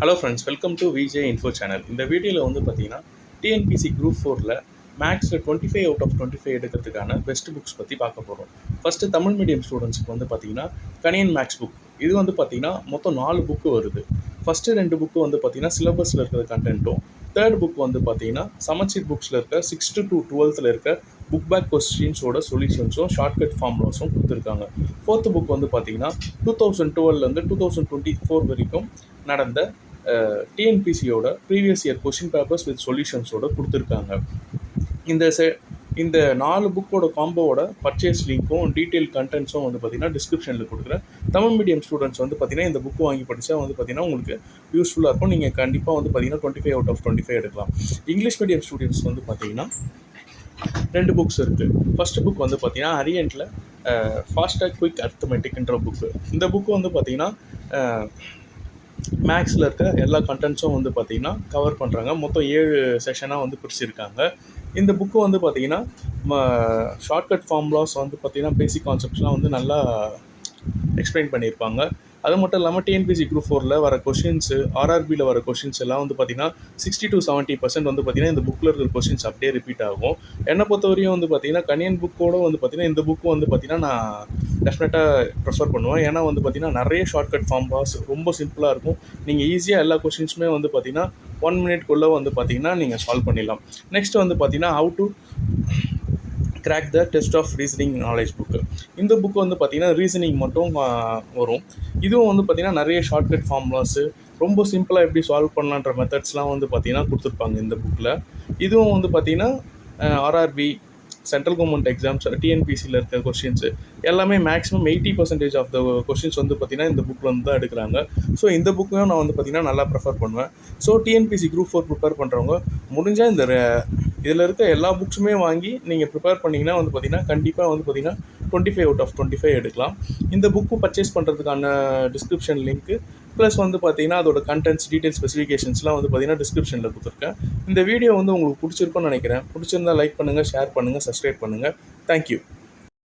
Hello friends welcome to VJ info channel இந்த வீடியோவில் வந்து பார்த்தீங்கன்னா டிஎன்பிசி குரூப் ஃபோரில் மேக்ஸில் twenty five out of twenty five எடுக்கிறதுக்கான பெஸ்ட் புக்ஸ் பற்றி பார்க்க போகிறோம் ஃபஸ்ட்டு தமிழ் மீடியம் ஸ்டூடெண்ட்ஸ்க்கு வந்து பார்த்தீங்கன்னா கனியன் மேக்ஸ் புக் இது வந்து பார்த்தீங்கன்னா மொத்தம் நாலு புக்கு வருது. ஃபஸ்ட்டு ரெண்டு புக்கு வந்து பார்த்தீங்கன்னா சிலபஸில் இருக்கிற கண்டென்ட்டும் தேர்ட் புக் வந்து பார்த்தீங்கன்னா சமச்சீர் புக்ஸில் இருக்க சிக்ஸ்த்து டு டுவெல்த்தில் இருக்க புக் பேக் கொஸ்டின்ஸோட சொல்யூஷன்ஸும் ஷார்ட்கட் ஃபார்முலாஸும் கொடுத்துருக்காங்க. ஃபோர்த்து புக் வந்து பார்த்தீங்கன்னா டூ தௌசண்ட் டுவெல்லேருந்து டூ தௌசண்ட் டுவெண்ட்டி ஃபோர் வரைக்கும் நடந்த டிஎன்பிசியோட previous year question papers with சொல்யூஷன்ஸோட கொடுத்துருக்காங்க. இந்த செ இந்த நாலு புக்கோட காம்போவோட பர்ச்சேஸ் லிங்க்கும் டீட்டெயில் கண்டென்ட்ஸும் வந்து பார்த்தீங்கன்னா டிஸ்கிரிப்ஷனில் கொடுக்குறேன். தமிழ் மீடியம் ஸ்டூடெண்ட்ஸ் வந்து பார்த்திங்கன்னா இந்த புக்கு வாங்கி படித்தா வந்து பார்த்தீங்கன்னா உங்களுக்கு யூஸ்ஃபுல்லாக இருக்கும். நீங்கள் கண்டிப்பாக வந்து பார்த்தீங்கன்னா twenty five out of twenty five எடுக்கலாம். இங்கிலீஷ் மீடியம் ஸ்டூடெண்ட்ஸ் வந்து பார்த்திங்கன்னா ரெண்டு புக்ஸ் இருக்குது ஃபஸ்ட்டு புக் வந்து பார்த்திங்கன்னா அரியன்ட்டில் ஃபாஸ்டாக் குயிக் அர்த்தமெட்டிக்ன்ற புக்கு இந்த புக்கு வந்து பார்த்தீங்கன்னா மேக்ஸில் இருக்க எல்லா கண்டென்ட்ஸும் வந்து பார்த்திங்கன்னா கவர் பண்ணுறாங்க மொத்தம் ஏழு செஷனாக வந்து பிரிச்சிருக்காங்க இந்த புக்கு வந்து பார்த்திங்கன்னா ஷார்ட்கட் ஃபார்முலாஸ் வந்து பார்த்திங்கன்னா பேசிக் கான்செப்ட்ஸ்லாம் வந்து நல்லா எக்ஸ்பிளைன் பண்ணியிருப்பாங்க. அது மட்டும் இல்லாமல் டிஎன்பிசி குரூப் ஃபோரில் வர கொஷின்ஸு ஆர்ஆர்பியில் வர கொஷின்ஸ் எல்லாம் வந்து பார்த்திங்கன்னா சிக்ஸ்டி டு செவன்ட்டி பர்சன்ட் வந்து பார்த்திங்கன்னா இந்த புக்கில் இருக்கிற கொஷின்ஸ் அப்படியே ரிப்பீட் ஆகும். என்னை பொறுத்தவரையும் வந்து பார்த்திங்கன்னா கனியன் புக்கோட வந்து பார்த்திங்கன்னா இந்த புக்கு வந்து பார்த்திங்கன்னா நான் டெஃபினட்டாக ப்ரிஃபர் பண்ணுவேன். ஏன்னா வந்து பார்த்திங்கன்னா நிறைய ஷார்ட்கட் ஃபார்ம்பாஸ் ரொம்ப சிம்பிளாக இருக்கும். நீங்கள் ஈஸியாக எல்லா கொஷின்ஸுமே வந்து பார்த்திங்கன்னா ஒன் மினிட்குள்ளே வந்து பார்த்திங்கன்னா நீங்கள் சால்வ் பண்ணிடலாம். நெக்ஸ்ட் வந்து பார்த்திங்கன்னா how to crack the test of reasoning knowledge book இந்த புக்கு வந்து பார்த்திங்கன்னா ரீசனிங் மட்டும் வரும். இதுவும் வந்து பார்த்திங்கன்னா நிறைய ஷார்ட்கட் ஃபார்முலாஸு ரொம்ப சிம்பிளாக எப்படி சால்வ் பண்ணலான்ற மெத்தட்ஸ்லாம் வந்து பார்த்திங்கன்னா கொடுத்துருப்பாங்க இந்த புக்கில் இதுவும் வந்து பார்த்திங்கன்னா ஆர்ஆர்பி சென்ட்ரல் கவர்மெண்ட் எக்ஸாம்ஸ் டிஎன்பிசியில் இருக்க கொஷின்ஸு எல்லாமே maximum eighty percentage of the questions வந்து பார்த்திங்கன்னா இந்த புக்கில் வந்து தான் எடுக்கிறாங்க. ஸோ இந்த புக்கையும் நான் வந்து பார்த்திங்கன்னா நல்லா ப்ரிஃபர் பண்ணுவேன். So TNPSC group four prepare பண்ணுறவங்க முடிஞ்சால் இந்த இதில் இருக்க எல்லா புக்ஸுமே வாங்கி நீங்கள் ப்ரிப்பேர் பண்ணிங்கன்னா வந்து பார்த்திங்கன்னா கண்டிப்பாக வந்து பார்த்திங்கன்னா twenty five out of twenty five எடுக்கலாம். இந்த புக்கு பர்ச்சேஸ் பண்ணுறதுக்கான டிஸ்கிரிப்ஷன் லிங்க்கு ப்ளஸ் வந்து பார்த்தீங்கன்னா அதோட கண்டென்ட்ஸ் டீட்டெயில்ஸ் ஸ்பெசிஃபிகேஷன்ஸ்லாம் வந்து பார்த்தீங்கன்னா டிஸ்கிரிப்ஷனில் கொடுத்துருக்கேன். இந்த வீடியோ வந்து உங்களுக்கு பிடிச்சிருக்கும்னு நினைக்கிறேன். பிடிச்சிருந்தா லைக் பண்ணுங்கள் ஷேர் பண்ணுங்கள் சப்ஸ்கிரைப் பண்ணுங்கள் தேங்க்யூ